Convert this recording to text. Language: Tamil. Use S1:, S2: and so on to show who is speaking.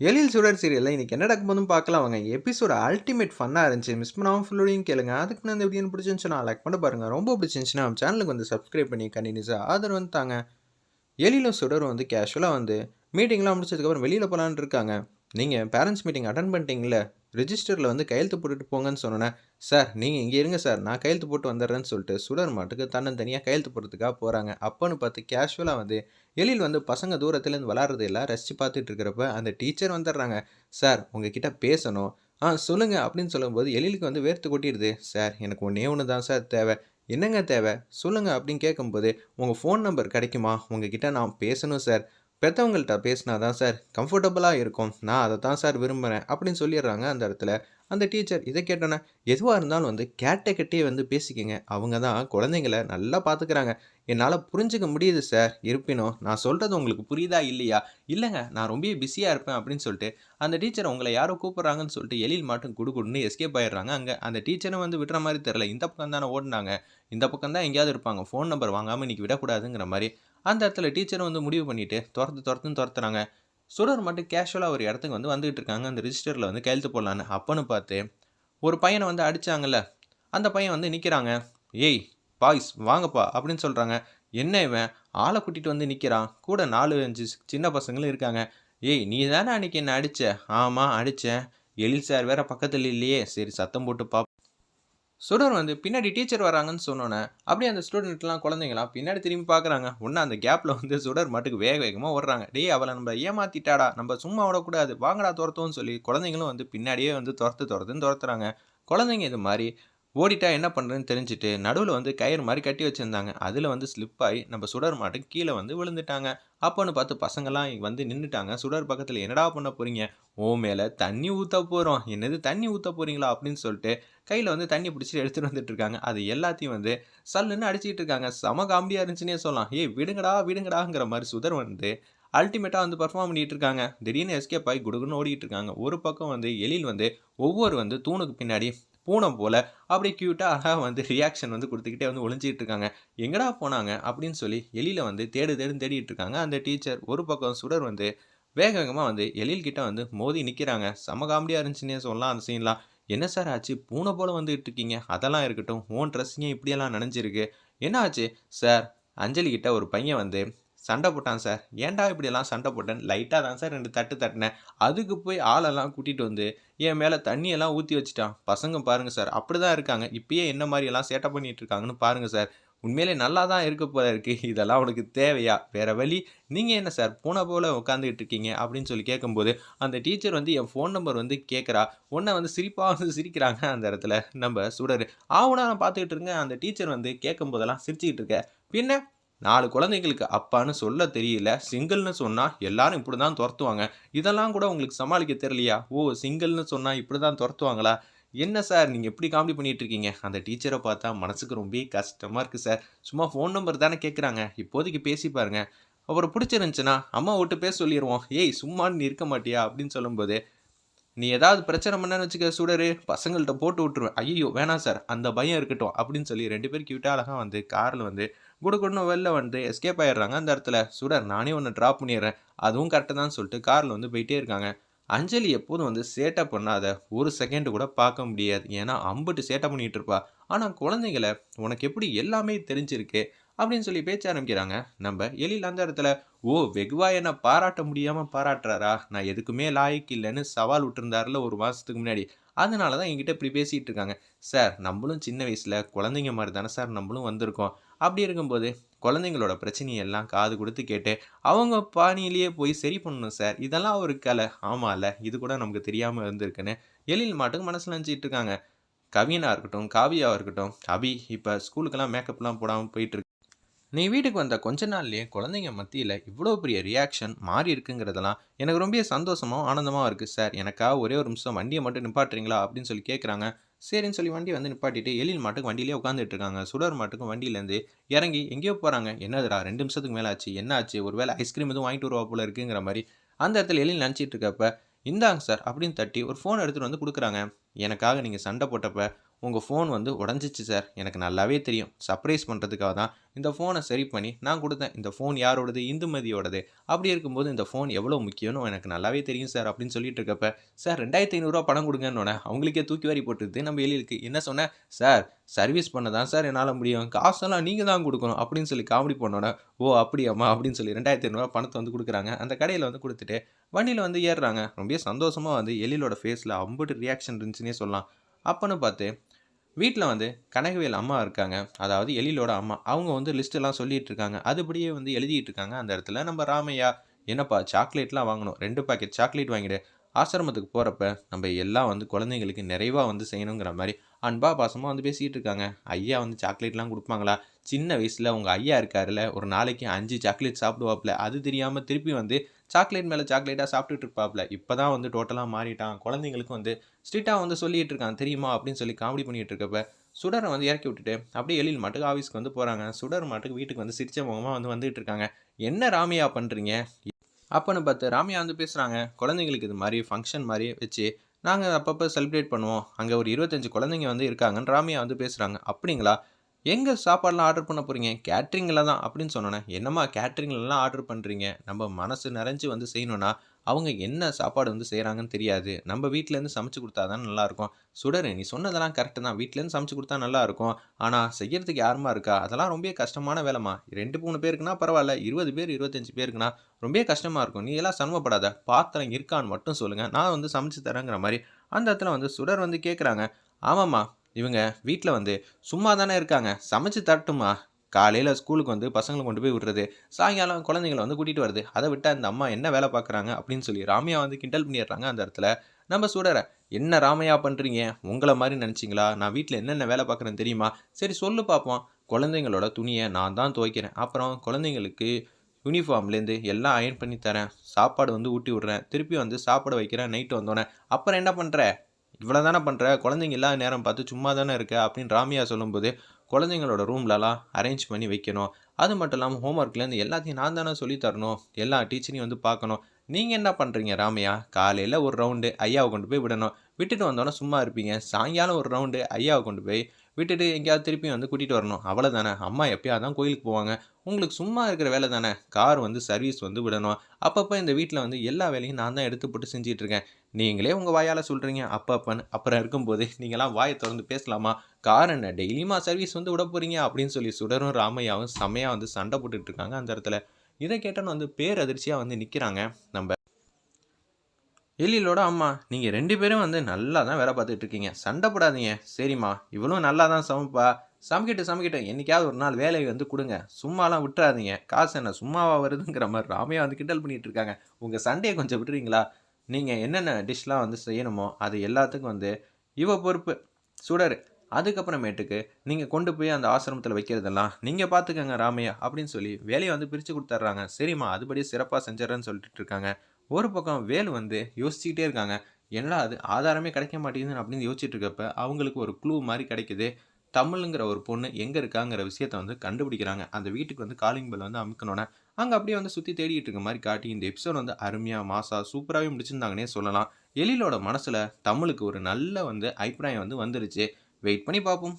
S1: எழில் சுடர் சீரியலில் இன்றைக்கி என்ன நடக்க போதும் பார்க்கலாம். வாங்க எபிசோட அல்டிமேட் ஃபன்னாக இருந்துச்சு. மிஸ் பண்ணாமல் ஃபுல்லோடையும் கேளுங்க. அதுக்கு நான் இந்த வீடியோ பிடிச்சிருந்துச்சுன்னா லைக் பண்ண பாருங்கள் ரொம்ப பிடிச்சிருந்துச்சுன்னா நம்ம சேனலுக்கு வந்து சப்ஸ்கிரைப் பண்ணி கண்டினியூஸாக ஆதரவு வந்து தாங்க. எழிலும் சுடரும் வந்து கேஷுவலாக வந்து மீட்டிங்லாம் முடிச்சதுக்கப்புறம் வெளியில் போகலான்னு இருக்காங்க. நீங்கள் பேரண்ட்ஸ் மீட்டிங் அட்டன் பண்ணிட்டீங்களே ரிஜிஸ்டரில் வந்து கையெழுத்து போட்டுட்டு போங்கன்னு சொன்னேன் சார் நீங்கள் இங்கே இருங்க சார் நான் கையெழுத்து போட்டு வந்துடுறேன்னு சொல்லிட்டு சுடர் மாட்டுக்கு தன்னந்தனியாக கையெழுத்து போடுறதுக்காக போகிறாங்க அப்போன்னு பார்த்து கேஷுவலாக வந்து எழில் வந்து பசங்க தூரத்துலேருந்து விளாட்றது எல்லாம் ரசித்து பார்த்துட்டு இருக்கிறப்ப அந்த டீச்சர் வந்துடுறாங்க. சார் உங்ககிட்ட பேசணும். ஆ சொல்லுங்கள் அப்படின்னு சொல்லும்போது எழிலுக்கு வந்து வேர்த்து கொட்டிடுது. சார் எனக்கு ஒன்றே ஒன்று தான் சார் தேவை. என்னங்க தேவை? சொல்லுங்கள் அப்படின்னு கேட்கும்போது உங்கள் ஃபோன் நம்பர் கிடைக்குமா? உங்ககிட்ட நான் பேசணும் சார். பெற்றவங்கள்ட்ட பேசினா தான் சார் கம்ஃபர்டபுளாக இருக்கும். நான் அதை தான் சார் விரும்புகிறேன் அப்படின்னு சொல்லிடுறாங்க அந்த இடத்துல. அந்த டீச்சர் இதை கேட்டோன்னே எதுவாக இருந்தாலும் வந்து கேட்ட கிட்டே வந்து பேசிக்கங்க. அவங்க தான் குழந்தைங்கள நல்லா பார்த்துக்கிறாங்க என்னால் புரிஞ்சுக்க முடியுது சார் இருப்பினும் நான் சொல்கிறது உங்களுக்கு புரியுதா இல்லையா? இல்லைங்க நான் ரொம்ப பிஸியாக இருப்பேன் அப்படின்னு சொல்லிட்டு அந்த டீச்சர் உங்களை யாரோ கூப்பிட்றாங்கன்னு சொல்லிட்டு எழில் மாட்டும் குடு எஸ்கேப் ஆயிடுறாங்க. அங்கே அந்த டீச்சரும் வந்து விடுற மாதிரி தெரில இந்த பக்கம் தானே ஓடினாங்க. இந்த பக்கம் தான் எங்கேயாவது இருப்பாங்க. ஃபோன் நம்பர் வாங்காமல் இன்றைக்கி விடக்கூடாதுங்கிற மாதிரி. அந்த இடத்துல டீச்சரும் வந்து முடிவு பண்ணிவிட்டு துரத்து துரத்துன்னு துரத்துறாங்க. சுடர் மட்டும் கேஷுவலாக ஒரு இடத்துக்கு வந்து வந்துகிட்டு இருக்காங்க. அந்த ரிஜிஸ்டரில் வந்து கையெழுத்து போடலான்னு. அப்போன்னு பார்த்து ஒரு பையனை வந்து அடித்தாங்கல்ல அந்த பையன் வந்து நிற்கிறாங்க ஏய் பாய்ஸ் வாங்கப்பா அப்படின்னு சொல்கிறாங்க என்ன இவன்? ஆளை கூட்டிகிட்டு வந்து நிற்கிறான் கூட நாலு அஞ்சு சின்ன பசங்களும் இருக்காங்க. ஏய் நீ தானே அன்றைக்கி என்ன அடித்த ஆமாம் அடித்தேன் எழில் சார் வேற பக்கத்தில் இல்லையே. சரி சத்தம் போட்டு பா சுடர் வந்து பின்னாடி டீச்சர் வராங்கன்னு சொன்னோன்னே அப்படியே அந்த ஸ்டூடெண்ட்லாம் குழந்தைங்களாம் பின்னாடி திரும்பி பார்க்குறாங்க. ஒன்று அந்த கேப்பில் வந்து சுடர் மட்டுக்கு வேக வேகமாக ஓடுறாங்க. டேய் அவளை நம்ம ஏமாத்திட்டாடா. நம்ம சும்மா விடக்கூடாது. வாங்கடா துரத்தோன்னு சொல்லி குழந்தைங்களும் வந்து பின்னாடியே வந்து துரத்து துரத்துன்னு துரத்துறாங்க. குழந்தைங்க இது மாதிரி ஓடிட்டா என்ன பண்ணுறதுன்னு தெரிஞ்சுட்டு நடுவில் வந்து கயிறு மாதிரி கட்டி வச்சுருந்தாங்க. அதில் வந்து ஸ்லிப் ஆகி நம்ம சுடர் மாட்டு கீழே வந்து விழுந்துட்டாங்க. அப்போன்னு பார்த்து பசங்கள்லாம் வந்து நின்றுட்டாங்க சுடர் பக்கத்தில் என்னடா பண்ண போகிறீங்க ஓ மேலே தண்ணி ஊற்ற போகிறோம் என்னது தண்ணி ஊற்ற போகிறீங்களா அப்படின்னு சொல்லிட்டு கையில் வந்து தண்ணி பிடிச்சி எடுத்துகிட்டு வந்துட்டு இருக்காங்க. அது எல்லாத்தையும் வந்து சல்லுன்னு அடிச்சிட்டு இருக்காங்க. சம காமெடியாக இருந்துச்சுன்னே சொல்லலாம். ஏய் விடுங்கடா விடுங்கடாங்கிற மாதிரி சுடர் வந்து அல்டிமேட்டாக வந்து பர்ஃபார்ம் பண்ணிட்டு இருக்காங்க. திடீர்னு எஸ்கேப் ஆகி குடுகுன்னு ஓடிட்டு இருக்காங்க. ஒரு பக்கம் வந்து எழில் வந்து ஒவ்வொரு வந்து தூணுக்கு பின்னாடி பூனை போல் அப்படி க்யூட்டாக அழகாக வந்து ரியாக்ஷன் வந்து கொடுத்துக்கிட்டே வந்து ஒளிஞ்சிட்டு இருக்காங்க. எங்கடா போனாங்க? அப்படின்னு சொல்லி எலியில் வந்து தேடு தேடுன்னு தேடிட்டு இருக்காங்க. அந்த டீச்சர் ஒரு பக்கம் சுடர் வந்து வேக வேகமாக வந்து எழில்கிட்ட வந்து மோதி நிற்கிறாங்க செம காமெடியாக இருந்துச்சுன்னே சொல்லலாம் அந்த சீன்லாம் என்ன சார் ஆச்சு? பூனை போல் வந்துகிட்டு இருக்கீங்க. அதெல்லாம் இருக்கட்டும். ஓன் ட்ரெஸ்ஸிங்க இப்படியெல்லாம் நினைஞ்சிருக்கு? என்ன ஆச்சு? சார் அஞ்சலி கிட்ட ஒரு பையன் வந்து சண்டை போட்டான் சார். ஏன்டா இப்படியெல்லாம் சண்டை போட்டேன் லைட்டாக தான் சார் ரெண்டு தட்டு தட்டினேன். அதுக்கு போய் ஆளெல்லாம் கூட்டிகிட்டு வந்து என் மேலே தண்ணியெல்லாம் ஊற்றி வச்சுட்டான். பசங்க பாருங்கள் சார் அப்படி தான் இருக்காங்க. இப்பயே என்ன மாதிரியெல்லாம் சேட்டை பண்ணிகிட்டு இருக்காங்கன்னு பாருங்கள் சார். உண்மையிலே நல்லா தான் இருக்க போல இருக்குது இதெல்லாம் உனக்கு தேவையா? வேறு வழி? நீங்கள் என்ன சார் பூனை போல் உட்காந்துக்கிட்டு இருக்கீங்க அப்படின்னு சொல்லி கேட்கும்போது அந்த டீச்சர் வந்து என் ஃபோன் நம்பர் வந்து கேட்குறா. உன்னை வந்து சிரிப்பாக வந்து சிரிக்கிறாங்க அந்த இடத்துல. நம்ம சுடர். ஆவுனா நான் பார்த்துக்கிட்டு இருக்கேன். அந்த டீச்சர் வந்து கேட்கும் போதெல்லாம் சிரிச்சுக்கிட்டு இருக்க. பின்ன நாலு குழந்தைங்களுக்கு அப்பான்னு சொல்ல தெரியல. சிங்கிள்னு சொன்னால் எல்லாரும் இப்படி தான் துரத்துவாங்க. இதெல்லாம் கூட உங்களுக்கு சமாளிக்க தெரியலையா? ஓ சிங்கிள்னு சொன்னால் இப்படி தான் துரத்துவாங்களா? என்ன சார் நீங்கள் எப்படி காமெடி பண்ணிகிட்டு இருக்கீங்க? அந்த டீச்சரை பார்த்தா மனசுக்கு ரொம்ப கஷ்டமாக இருக்குது சார். சும்மா ஃபோன் நம்பர் தானே கேட்குறாங்க இப்போதைக்கு பேசி பாருங்க. அப்புறம் பிடிச்சிருந்துச்சுன்னா அம்மா விட்டு பேச சொல்லிடுவோம் ஏய் சும்மான்னு இருக்க மாட்டியா? அப்படின்னு சொல்லும்போது நீ ஏதாவது பிரச்சனை பண்ணனு வச்சுக்க சுடரு. பசங்கள்கிட்ட போட்டு விட்டுருவேன். ஐயோ வேணாம் சார். அந்த பயம் இருக்கட்டும் அப்படின்னு சொல்லி ரெண்டு பேரும் கியூட்டாக அழகாக வந்து காரில் வந்து குடுக்குன்னு வெளில வந்து எஸ்கேப் ஆயிடுறாங்க. அந்த இடத்துல சுடர் நானே ஒன்று ட்ராப் பண்ணிடுறேன். அதுவும் கரெக்டாக தான் சொல்லிட்டு காரில் வந்து போயிட்டே இருக்காங்க. அஞ்சலி எப்போதும் வந்து சேட்டை பண்ணாத ஒரு செகண்ட் கூட பார்க்க முடியாது. ஏன்னா அம்பிட்டு சேட்டை பண்ணிகிட்டு இருப்பா. ஆனால் குழந்தைங்கள உனக்கு எப்படி எல்லாமே தெரிஞ்சிருக்கு? அப்படின்னு சொல்லி பேச்ச ஆரம்பிக்கிறாங்க. நம்ம எழில் அந்த இடத்துல ஓ வெகுவா என்ன பாராட்ட முடியாமல் பாராட்டுறாரா? நான் எதுக்குமே லாய்க்கு இல்லைன்னு சவால் விட்டுருந்தாருல ஒரு மாதத்துக்கு முன்னாடி. அதனால தான் என்கிட்ட இப்படி பேசிகிட்டு இருக்காங்க. சார் நம்மளும் சின்ன வயசில் குழந்தைங்க மாதிரி தானே சார் நம்மளும் வந்திருக்கோம். அப்படி இருக்கும்போது குழந்தைங்களோட பிரச்சனையெல்லாம் காது கொடுத்து கேட்டு அவங்க பாணியிலேயே போய் சரி பண்ணணும் சார். இதெல்லாம் ஒரு கலை. ஆமாம்ல இது கூட நமக்கு தெரியாமல் இருந்திருக்குன்னு எழில் மாட்டுக்கு மனசில் நினச்சிட்டு இருக்காங்க. கவியனாக இருக்கட்டும் காவியாவாக இருக்கட்டும் அபி இப்போ ஸ்கூலுக்கெல்லாம் மேக்கப்லாம் போடாமல் போயிட்டுருக்கு நீ வீட்டுக்கு வந்த கொஞ்ச நாள்லேயே குழந்தைங்க மத்தியில் இவ்வளோ பெரிய ரியாக்ஷன் மாறி இருக்குங்கிறதெல்லாம் எனக்கு ரொம்ப சந்தோஷமாகவும் ஆனந்தமாக இருக்குது சார் எனக்காக ஒரே ஒரு நிமிஷம் வண்டியை மட்டும் நிப்பாட்டுறீங்களா? அப்படின்னு சொல்லி கேட்குறாங்க சரின்னு சொல்லி வண்டி வந்து நிப்பாட்டிட்டு எழில் மாட்டுக்கு வண்டியிலே உட்காந்துட்டு இருக்காங்க சுடர் மாட்டுக்கும் வண்டியிலேருந்து இறங்கி எங்கேயோ போகிறாங்க என்னதுடா ரெண்டு நிமிஷத்துக்கு மேலே ஆச்சு என்ன ஆச்சு ஒரு வேளை ஐஸ்கிரீம் எதுவும் வாங்கிட்டு வருவா போல இருக்குங்கிற மாதிரி அந்த இடத்துல எழில் நினச்சிட்டு இருக்கப்ப இந்தாங்க சார் அப்படின்னு தட்டி ஒரு ஃபோன் எடுத்துகிட்டு வந்து கொடுக்குறாங்க. எனக்காக நீங்கள் சண்டை போட்டப்ப உங்கள் ஃபோன் வந்து உடஞ்சிச்சு சார் எனக்கு நல்லாவே தெரியும். சர்ப்ரைஸ் பண்ணுறதுக்காக தான் இந்த ஃபோனை சரி பண்ணி நான் கொடுத்தேன். இந்த ஃபோன் யாரோடது? இந்துமதியோடது அப்படி இருக்கும்போது இந்த ஃபோன் எவ்வளோ முக்கியம்னு எனக்கு நல்லாவே தெரியும் சார் அப்படின்னு சொல்லிட்டு இருக்கப்ப சார் ரெண்டாயிரத்தி ஐநூறுரூவா பணம் கொடுங்கன்னு அவங்களுக்கே தூக்கி வாரி போட்டுருது. நம்ம எழிலுக்கு என்ன சொன்னேன்? சார் சர்வீஸ் பண்ண தான் சார் என்னால் முடியும். காசெல்லாம் நீங்கள் தான் கொடுக்கணும். அப்படின்னு சொல்லி காமெடி பண்ணோன்னே ஓ அப்படியாம்மா. அப்படின்னு சொல்லி ரெண்டாயிரத்தி ஐநூறுரூவா பணத்தை வந்து கொடுக்குறாங்க. அந்த கடையில் வந்து கொடுத்துட்டு வண்டியில் வந்து ஏறுறாங்க. ரொம்ப சந்தோஷமாக வந்து எழிலோட ஃபேஸில் அம்புட்டு ரியாக்ஷன் இருந்துச்சுன்னே சொல்லலாம். அப்போன்னு பார்த்து வீட்டில் வந்து கனகவேல் அம்மா இருக்காங்க. அதாவது எழிலோட அம்மா. அவங்க வந்து லிஸ்ட்டெல்லாம் சொல்லிகிட்டு இருக்காங்க. அதுபடியே வந்து எழுதிட்டு இருக்காங்க அந்த இடத்துல. நம்ம ராமையா என்னப்பா சாக்லேட்லாம் வாங்கணும். ரெண்டு பாக்கெட் சாக்லேட் வாங்கிடு. ஆசிரமத்துக்கு போகிறப்ப நம்ம எல்லாம் வந்து குழந்தைங்களுக்கு நிறைவாக வந்து செய்யணுங்கிற மாதிரி அன்பா பாசமாக வந்து பேசிகிட்டு இருக்காங்க. ஐயா வந்து சாக்லேட்லாம் கொடுப்பாங்களா? சின்ன வயசில் உங்கள் ஐயா இருக்காருல்ல ஒரு நாளைக்கு அஞ்சு சாக்லேட் சாப்பிடுவாப்புல அது தெரியாமல் திருப்பி வந்து சாக்லேட் மேலே சாக்லேட்டாக சாப்பிட்டுட்டு இருப்பாப்புல இப்போ தான் வந்து டோட்டலாக மாறிட்டான். குழந்தைங்களுக்கு வந்து ஸ்ட்ரிக்டாக வந்து சொல்லிட்டு இருக்கான் தெரியுமா? அப்படின்னு சொல்லி காமெடி பண்ணிகிட்டு இருக்கப்ப சுடரை வந்து இறக்கி விட்டுட்டு அப்படியே எழில் மாட்டுக்கு ஆஃபீஸ்க்கு வந்து போகிறாங்க சுடர் மாட்டுக்கு வீட்டுக்கு வந்து சிரிச்ச முகமாக வந்து வந்துகிட்டு இருக்காங்க. என்ன ராமையா பண்ணுறீங்க அப்போன்னு பார்த்து ராமையா வந்து பேசுகிறாங்க குழந்தைங்களுக்கு இது மாதிரி ஃபங்க்ஷன் மாதிரி வச்சு நாங்கள் அப்பப்போ செலிப்ரேட் பண்ணுவோம். அங்கே ஒரு இருபத்தஞ்சு குழந்தைங்க வந்து இருக்காங்கன்னு ராமையா வந்து பேசுகிறாங்க அப்படிங்களா? எங்கே சாப்பாடெலாம் ஆர்டர் பண்ண போகிறீங்க கேட்ரிங்கில் தான் அப்படின்னு சொன்னோன்னே என்னம்மா கேட்ரிங்லலாம் ஆர்டர் பண்ணுறீங்க நம்ம மனசு நிறைஞ்சு வந்து செய்யணுன்னா அவங்க என்ன சாப்பாடு வந்து செய்கிறாங்கன்னு தெரியாது. நம்ம வீட்டிலேருந்து சமைச்சு கொடுத்தா தான் நல்லாயிருக்கும். சுடரு நீ சொன்னதெல்லாம் கரெக்டு தான். வீட்டிலேருந்து சமைச்சு கொடுத்தா நல்லாயிருக்கும். ஆனால் செய்கிறதுக்கு யாருமா இருக்கா? அதெல்லாம் ரொம்ப கஷ்டமான வேலைம்மா. ரெண்டு மூணு பேருக்குன்னா பரவாயில்ல. இருபது பேர் இருபத்தஞ்சு பேருக்குன்னா ரொம்ப கஷ்டமாக இருக்கும். நீ எல்லாம் சிரமப்படாத. பாத்திரம் இருக்கான்னு மட்டும் சொல்லுங்கள் நான் வந்து சமைச்சு தரேங்கிற மாதிரி அந்த இடத்துல வந்து சுடர் வந்து கேட்குறாங்க. ஆமாம்மா. இவங்க வீட்டில் வந்து சும்மா தானே இருக்காங்க. சமைச்சு தரட்டுமா? காலையில் ஸ்கூலுக்கு வந்து பசங்களை கொண்டு போய் விடுறது சாயங்காலம் குழந்தைங்களை வந்து கூட்டிகிட்டு வருது அதை விட்டால் இந்த அம்மா என்ன வேலை பார்க்குறாங்க அப்படின்னு சொல்லி ராமையா வந்து கிண்டல் பண்ணிடுறாங்க அந்த இடத்துல. நம்ம சுடரை என்ன ராமையா பண்ணுறீங்க உங்களை மாதிரி நினச்சிங்களா? நான் வீட்டில் என்னென்ன வேலை பார்க்குறேன்னு தெரியுமா? சரி சொல்லு பார்ப்போம் குழந்தைங்களோட துணியை நான் தான் துவைக்கிறேன். அப்புறம் குழந்தைங்களுக்கு யூனிஃபார்ம்லேருந்து எல்லாம் அயன் பண்ணி தரேன். சாப்பாடு வந்து ஊட்டி விட்றேன். திருப்பி வந்து சாப்பாடு வைக்கிறேன். நைட்டு வந்தோடனே அப்புறம் என்ன பண்ணுற இவ்வளோ தானே பண்ணுற குழந்தைங்க இல்லாத நேரம் பார்த்து சும்மா தானே இருக்க? அப்படின்னு ராமியா சொல்லும்போது குழந்தைங்களோட ரூம்லலாம் அரேஞ்ச் பண்ணி வைக்கணும். அது மட்டும் இல்லாமல் ஹோம்ஒர்க்லேருந்து எல்லாத்தையும் நான் தானே சொல்லி தரணும். எல்லா டீச்சரையும் வந்து பார்க்கணும். நீங்கள் என்ன பண்ணுறீங்க ராமையா? காலையில் ஒரு ரவுண்டு ஐயாவை கொண்டு போய் விடணும். விட்டுட்டு வந்தோன்னே சும்மா இருப்பீங்க. சாயங்காலம் ஒரு ரவுண்டு ஐயாவை கொண்டு போய் விட்டுட்டு எங்கேயாவது திருப்பியும் வந்து கூட்டிகிட்டு வரணும். அவ்வளோ தானே அம்மா எப்பயாவது தான் கோயிலுக்கு போவாங்க. உங்களுக்கு சும்மா இருக்கிற வேலை தானே. கார் வந்து சர்வீஸ் வந்து விடணும். அப்பப்போ இந்த வீட்டில் வந்து எல்லா வேலையும் நான் தான் எடுத்து போட்டு செஞ்சிகிட்ருக்கேன் நீங்களே உங்கள் வாயால் சொல்கிறீங்க அப்பப்பன்னு அப்புறம் இருக்கும்போது நீங்களாம் வாயை திறந்து பேசலாமா? கார் என்ன டெய்லியுமா சர்வீஸ் வந்து விட போகிறீங்க அப்படின்னு சொல்லி சுடரும் ராமையாவும் செம்மையாக வந்து சண்டை போட்டுட்டு இருக்காங்க அந்த இடத்துல. இதை கேட்டோன்னு வந்து பேரதிர்ச்சியாக வந்து நிற்கிறாங்க நம்ம எழிலோட அம்மா நீங்கள் ரெண்டு பேரும் வந்து நல்லா தான் வேலை பார்த்துட்டு இருக்கீங்க சண்டை போடாதீங்க. சரிம்மா இவளும் நல்லா தான் சமைப்பா. சமைக்கிட்டு சமைக்கிட்டு என்றைக்காவது ஒரு நாள் வேலையை வந்து கொடுங்க. சும்மாலாம் விட்டுறாதீங்க. காசு என்ன சும்மாவாக வருதுங்கிற மாதிரி ராமையா வந்து கிண்டல் பண்ணிட்டு இருக்காங்க. உங்கள் சண்டையை கொஞ்சம் விட்டுறீங்களா? நீங்கள் என்னென்ன டிஷ்லாம் வந்து செய்யணுமோ அது எல்லாத்துக்கும் வந்து இவ பொறுப்பு. சுடர். அதுக்கப்புறமேட்டுக்கு நீங்கள் கொண்டு போய் அந்த ஆசிரமத்தில் வைக்கிறதெல்லாம் நீங்கள் பார்த்துக்கங்க ராமையா அப்படின்னு சொல்லி வேலையை வந்து பிரித்து கொடுத்துட்றாங்க. சரிம்மா அதுபடி சிறப்பாக செஞ்சிடறேன்னு சொல்லிட்டு இருக்காங்க. ஒரு பக்கம் வேல் வந்து யோசிச்சுக்கிட்டே இருக்காங்க. என்னடா அது ஆதாரமே கிடைக்க மாட்டேங்குதுன்னு அப்படின்னு யோசிச்சுட்டு இருக்கப்ப அவங்களுக்கு ஒரு க்ளூ மாதிரி கிடைக்குது. தமிழுங்கிற ஒரு பொண்ணு எங்கே இருக்காங்கிற விஷயத்த வந்து கண்டுபிடிக்கிறாங்க. அந்த வீட்டுக்கு வந்து காலிங் பெல் வந்து அமுக்கணுன்னே அங்கே அப்படியே வந்து சுற்றி தேடிட்டு இருக்க மாதிரி காட்டி இந்த எபிசோட் வந்து அருமையாக மாசா சூப்பராகவே முடிச்சிருந்தாங்கன்னே சொல்லலாம். எழிலோட மனசில் தமிழுக்கு ஒரு நல்ல வந்து அபிப்பிராயம் வந்து வந்துருச்சு. வெயிட் பண்ணி பார்ப்போம்.